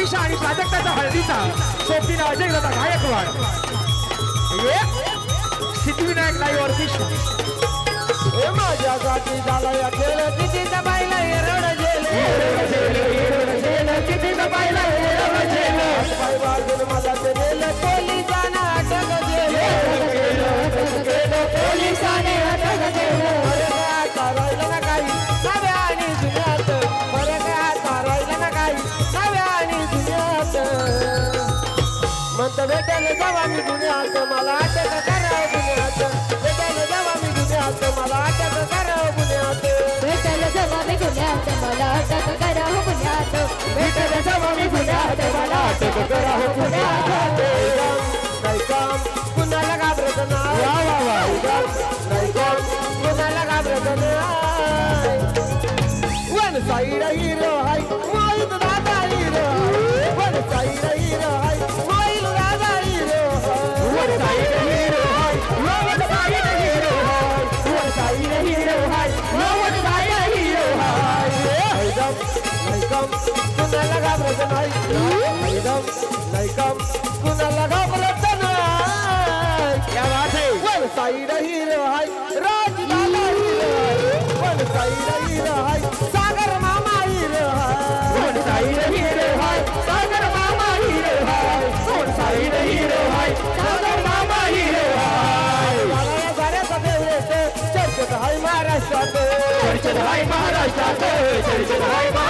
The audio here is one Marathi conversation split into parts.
अपिशा आणि प्राजक्ताचा हळदीचा सोबतीनं अजय दादा गायकवाड सिद्धिविनायक लाईव्ह ऑर्केस्ट्रा हे माझ्यासाठी झालं या खेळ तिथे दबायला एरड म्हणत भेटायला जावा मी दुनियात मला अटक करावं गुन्ह्यात भेटायला जावा मी दुनियात मला अटक करावं गुन्ह्यात भेटायला जावा मी गुन्ह्यात मला अटक करा साईड हिरो हाय राज दादा हिरो हाय वन साईड हिरो हाय सागर मामा हिरो हाय वन साईड हिरो हाय सागर मामा हिरो हाय वन साईड हिरो हाय सागर मामा हिरो हाय मला घराचा फेवरेट चर्चेत हाय महाराष्ट्रात. चर्चेत हाय महाराष्ट्रात. चर्चेत हाय महाराष्ट्रात.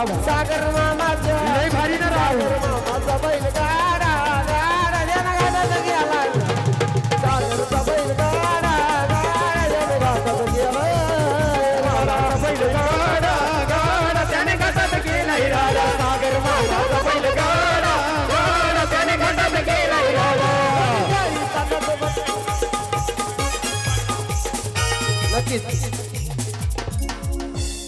सागर. मामाचा. लय भारी ना राव. मामाचा बैल गाडा गाडा ज्यानं गाठात गेला सागरचा बैल गाडा गाडा गेला बैल गाडा गाडा त्याने सागर मामाचा बैल गाडा गाडा त्याने नक्कीच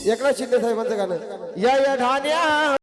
एकनाथ शिंदे साहेबांचं गाणं. या या ठाण्या